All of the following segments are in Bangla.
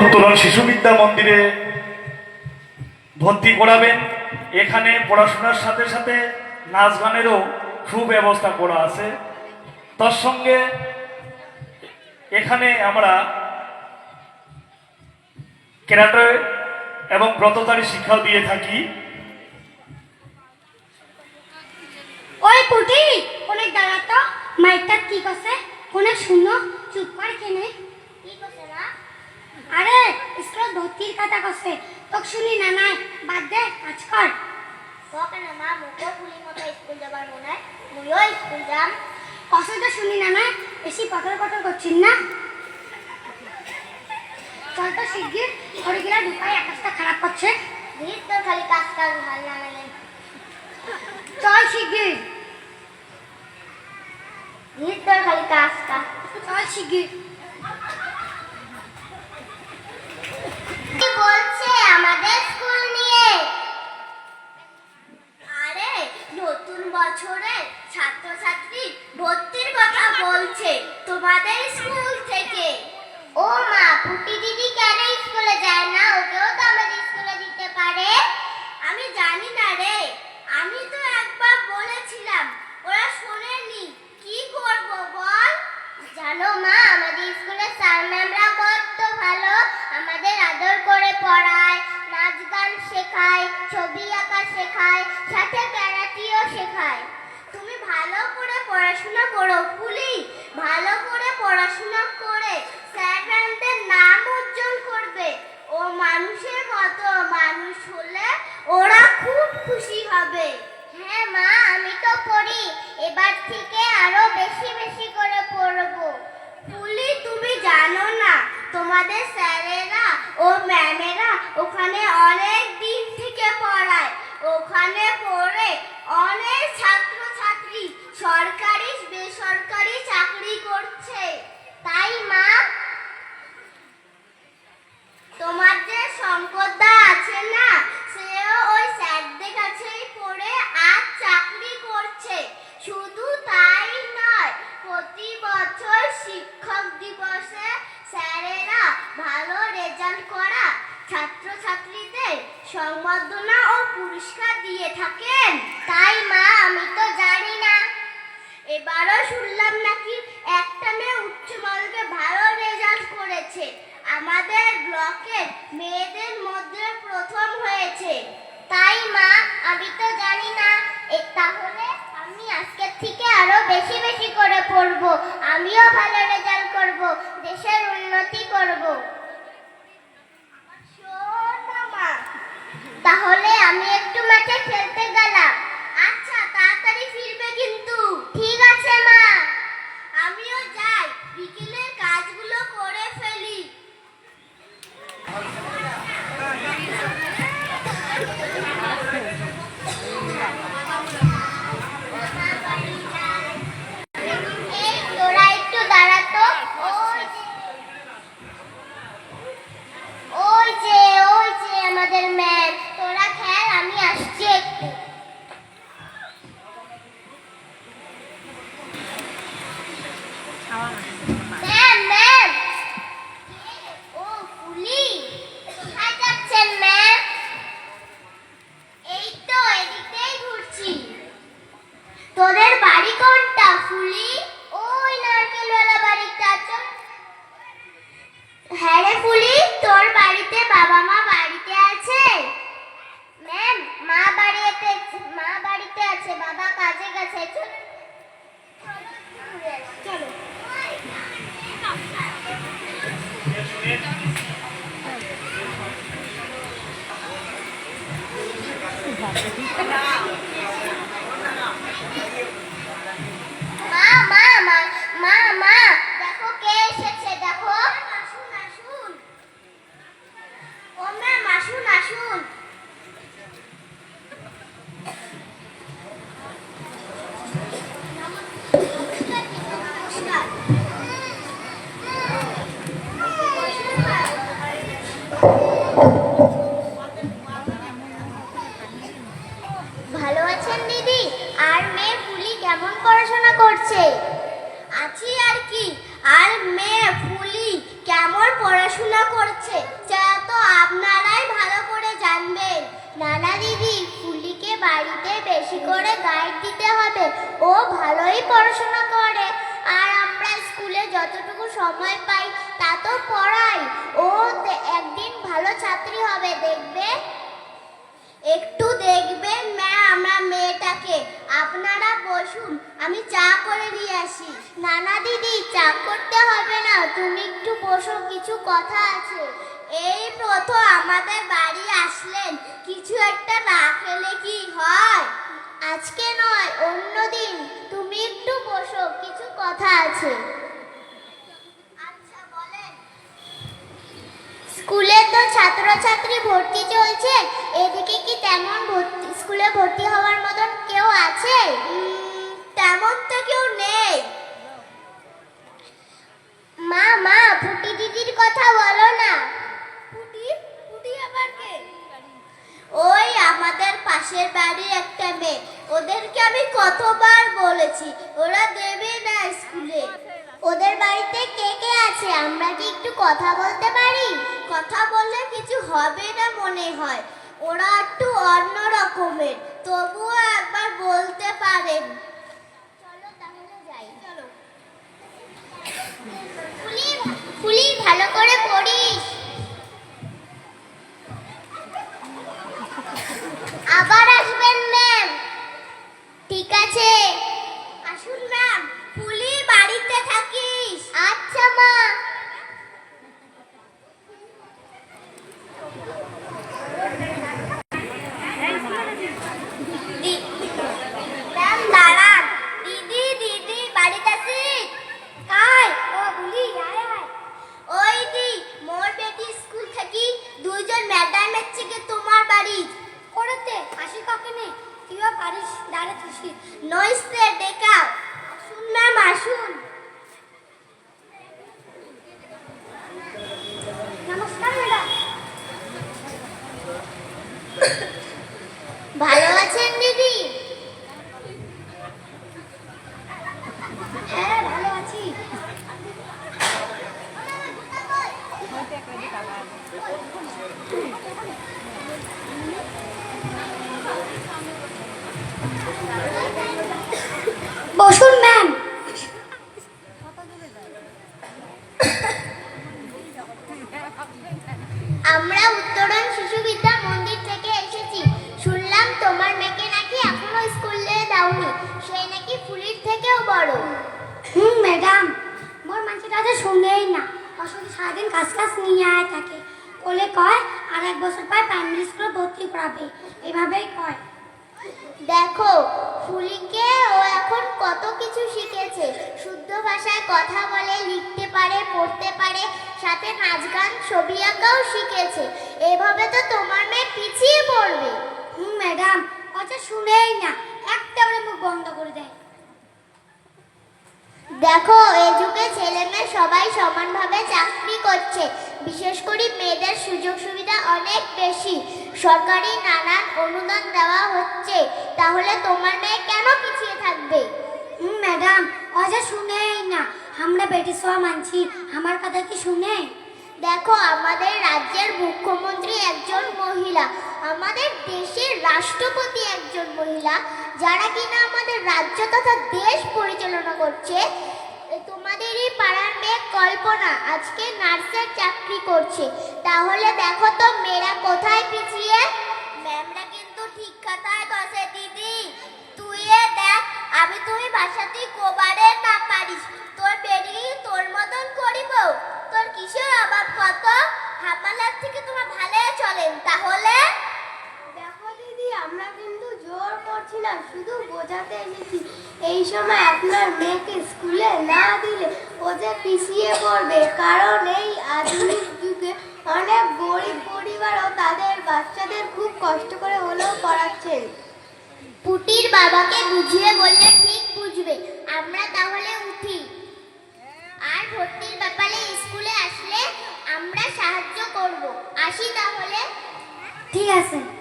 উত্তোলন শিশু বিদ্যা মন্দিরে ভর্তি করাবেন। এখানে পড়াশোনার সাথে সাথে নাচ গানেরও সুব্যবস্থা করা আছে। তার সঙ্গে এখানে আমরা ক্যারাটে এবং ব্রতচারী শিক্ষাও দিয়ে থাকি। ওই পুটি অনেক দাঁড়া তো, মাইকটা কি কছে কোনে শুনো? চুপ কর কেনে। কি না আরে স্কুল ভর্তির কথা কছে তোক শুনি না নাই। বাদ দে কাজ কর। কবে না মা মুখো ফুলি মতো স্কুল যাবার মনে মুইও স্কুল যাম। কছে তো শুনি না নাই। বেশি পটল পটল করছিস না? চল তো শিগগির। ওরিগুলা ঢুকাই আকাশটা খারাপ করছে। ভিড় তোর খালি কাজ কাজ ভালো না লাগে চল শিগগির। ভিড় তোর খালি কাজ কাজ চল শিগগির কি বলছে আমাদের স্কুল নিয়ে আরে নতুন বছরে ছাত্রছাত্রী ভর্তির কথা বলছে তোমাদের স্কুল থেকে ও মা পুটি দিদি কেন স্কুলে যায় না ওকেও তো আমাদের স্কুলে দিতে পারে আমি জানি না রে আমি তো একবার বলেছিলাম ওরা শোনেনি কি করব বল জানো মা আমাদের স্কুলে স্যার ম্যামরা কত ভালো আমাদের আদর করে পড়ায় নাচ গান শেখায়, ছবি আঁকা শেখায়, সাথে ক্যারাটিও শেখায়। তুমি ভালো করে পড়াশোনা করো ফুলি ভালো করে পড়াশোনা করে স্যার নাম উজ্জ্বল করবে। ও মানুষের মতো মানুষ হলে ওরা খুব খুশি হবে। হ্যাঁ মা, আমি তো পড়ি। এবার থেকে আরও বেশি বেশি করে পড়ব। ফুলি তুমি জানো না, তোমাদের স্যারেরা ও ম্যামেরা ওখানে অনেক দিন থেকে পড়ায়। ওখানে পড়ে অনেক ছাত্রছাত্রী, সরকারি বেসরকারি চাকরি করছে। তাই মা তোমার যে সম্পদা আছে না সেও ওই স্যারদের কাছেই পড়ে আজ চাকরি করছে শুধু তাই নয় প্রতি বছর শিক্ষক দিবসে স্যারেরা ভালো রেজাল্ট করা ছাত্রছাত্রীদের সংবর্ধনা ও পুরস্কার দিয়ে থাকেন তাই মা আমি তো জানি না এবারও শুনলাম নাকি একটা মেয়ে উচ্চ মাধ্যমিকে ভালো রেজাল্ট করেছে। আমাদের ব্লকের মেয়েদের মধ্যে প্রথম হয়েছে। তাই মা, আমি তো জানি না। তাহলে আমি আজকের থেকে আরও বেশি বেশি করে পড়ব। আমিও ভালো রেজাল্ট করব, দেশের উন্নতি করব। তাহলে আমি একটু মাঠে খেলতে ফুলি তোর বাড়িতে বাবা মা বাড়িতে আছে? ম্যাম মা বাড়িতে মা বাড়িতে আছে, বাবা কাজে গেছে, চল। মা মা মা মা। বেশি করে গাইড দিতে হবে। ও ভালোই পড়াশোনা করে। আর আমরা স্কুলে যতটুকু সময় পাই, তা তো পড়াই। ও একদিন ভালো ছাত্রী হবে, দেখবে? একটু দেখবেন ম্যাম আমরা মেয়েটাকে। আপনারা বসুন, আমি চা করে দিয়ে আসি। নানা দিদি, চা করতে হবে না, তুমি একটু বসো, কিছু কথা আছে। এই প্রথম আমাদের বাড়ি আসলেন, কিছু একটা না খেলে কি হয়? আজকে নয়, অন্য দিন। তুমি একটু বসো, কিছু কথা আছে। আচ্ছা স্কুলে তো ছাত্রছাত্রী ভর্তি চলছে, এদিকে কি তেমন ভর্তি, স্কুলে ভর্তি হওয়ার মতন কেউ আছে? তেমন তো কেউ নেই। মা মা, ফুটি দিদির কথা বলো না ফুটি ফুটি আবার কে ওই আমাদের পাশের বাড়ির ওদেরকে আমি কতবার বলেছি, ওরা দেবে না স্কুলে। ওদের বাড়িতে কে কে আছে, আমরা কি একটু কথা বলতে পারি? কথা বললে কিছু হবে না মনে হয়। ওরা একটু অন্য রকমের, তবুও একবার বলতে পারেন। ভালো করে পড়িস। আবার আসবেন ম্যাম ঠিক আছে আসুন ম্যাম ফুলি বাড়িতে থাকিস আচ্ছা মা দি- ম্যাম দাঁড়ান দিদি দিদি বাড়িতে আছিস আয় ও বুলি আয় আয় ওই দি মোর বেটি স্কুল থেকে দুইজন ম্যাডাম এসছে কি তোমার বাড়ি পড়তে আসি কখনে তুইও পারিস দাঁড়ে থাকি নইসে ডেকাও আসুন ম্যাম আসুন নমস্কার ম্যাডাম ভালো আছেন দিদি? হ্যাঁ বসুন ম্যাম। মানুষটা শুনেই না। অসুবিধা সারাদিন কাজ কাজ নিয়ে আয় থাকে কোলে কয় আর এক বছর পর প্রাইমারি স্কুলে ভর্তি করাবে। এভাবেই কয়। দেখো ফুলিকে ও এখন কত কিছু শিখেছে। শুদ্ধ ভাষায় কথা বলে লিখতে পারে পড়তে পারে সাথে নাচ গান ছবি আঁকাও শিখেছে। এভাবে তো তোমার মেয়ে পিছিয়ে পড়বে। হুম ম্যাডাম কথা শুনেই না একটা বলে মুখ বন্ধ করে দেয়। দেখো এই যুগে ছেলে মেয়ে সবাই সমানভাবে চাকরি করছে। বিশেষ করে মেয়েদের সুযোগ সুবিধা অনেক বেশি। সরকারি নানান অনুদান দেওয়া হচ্ছে। তাহলে তোমার মেয়ে কেন পিছিয়ে থাকবে? ম্যাডাম অজা শুনেই না। আমরা বেটি সোয়া মানছি। আমার কথা কি শুনে? দেখো আমাদের রাজ্যের মুখ্যমন্ত্রী একজন মহিলা। আমাদের দেশের রাষ্ট্রপতি একজন মহিলা যারা কিনা আমাদের রাজ্য তথা দেশ পরিচালনা করছে। তোমাদেরই পাড়ার মেয়ে কল্পনা আজকে নার্সের চাকরি করছে। তাহলে দেখো তো মেয়েরা কোথায় পিছিয়ে? ম্যামরা কিন্তু ঠিক কথাই বসে দিদি তুই দেখ, আমি তুমি বাসাতেই কোবারে না পারিস তোর বেরিয়ে তোর মতন করিব। তোর কিসের অভাব কত হামালার থেকে তোমার ভালো চলেন তাহলে দেখো দিদি আমরা কিন্তু জোর করছি না শুধু বোঝাতে এসেছি এই সময় আপনার মেয়েকে স্কুলে না দিলে ও যে পিছিয়ে পড়বে। কারণ এই আধুনিক যুগে অনেক গরিব পরিবার ও তাদের বাচ্চাদের খুব কষ্ট করে হলেও পড়াচ্ছেন পুটির বাবাকে বুঝিয়ে বললে ঠিক বুঝবে। আমরা তাহলে উঠি। আর ভর্তির ব্যাপারে স্কুলে আসলে আমরা সাহায্য করব। আসি তাহলে। ঠিক আছে।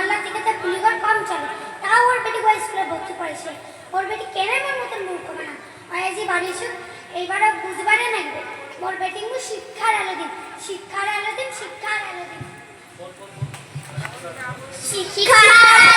মহল্লা থেকে তার গুলিঘর কম চলে। তাও ওর বেটি বয় স্কুলে ভর্তি করেছে? ওর বেটি কেরামের মতন মূর্খ না অয়াজি বাড়িয়েছ এইবার আর বুঝবারে নাই ওর বেটি শিক্ষার আলো দিন। শিক্ষার আলো দিন, শিক্ষার আলো দিন। শিক্ষার